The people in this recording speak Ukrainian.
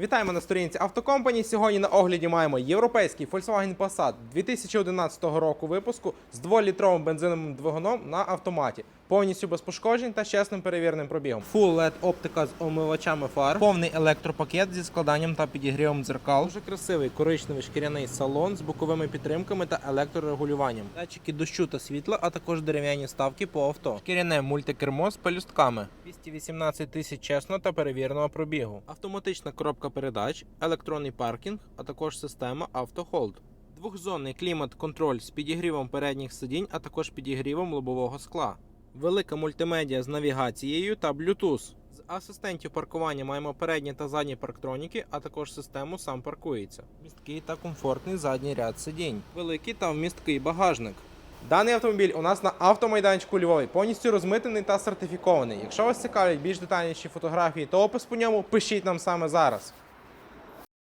Вітаємо на сторінці Автокомпані. Сьогодні на огляді маємо європейський Volkswagen Passat 2011 року випуску з 2-літровим бензиновим двигуном на автоматі, повністю без пошкоджень та з чесним перевіреним пробігом. Full LED оптика з омивачами фар, повний електропакет зі складанням та підігрівом дзеркал. Дуже красивий коричневий шкіряний салон з боковими підтримками та електрорегулюванням. Датчики дощу та світла, а також дерев'яні ставки по авто. Шкіряне мультикермо з пелюстками. 218 тисяч чесно та перевіреного пробігу. Автоматична коробка передач, електронний паркінг, а також система автохолд. Двохзонний клімат-контроль з підігрівом передніх сидінь, а також підігрівом лобового скла. Велика мультимедіа з навігацією та Bluetooth. З асистентів паркування маємо передні та задні парктроніки, а також систему сам паркується. Місткий та комфортний задній ряд сидінь. Великий та вмісткий багажник. Даний автомобіль у нас на автомайданчику Львові повністю розмитений та сертифікований. Якщо вас цікавлять більш детальніші фотографії та опис по ньому, пишіть нам саме зараз.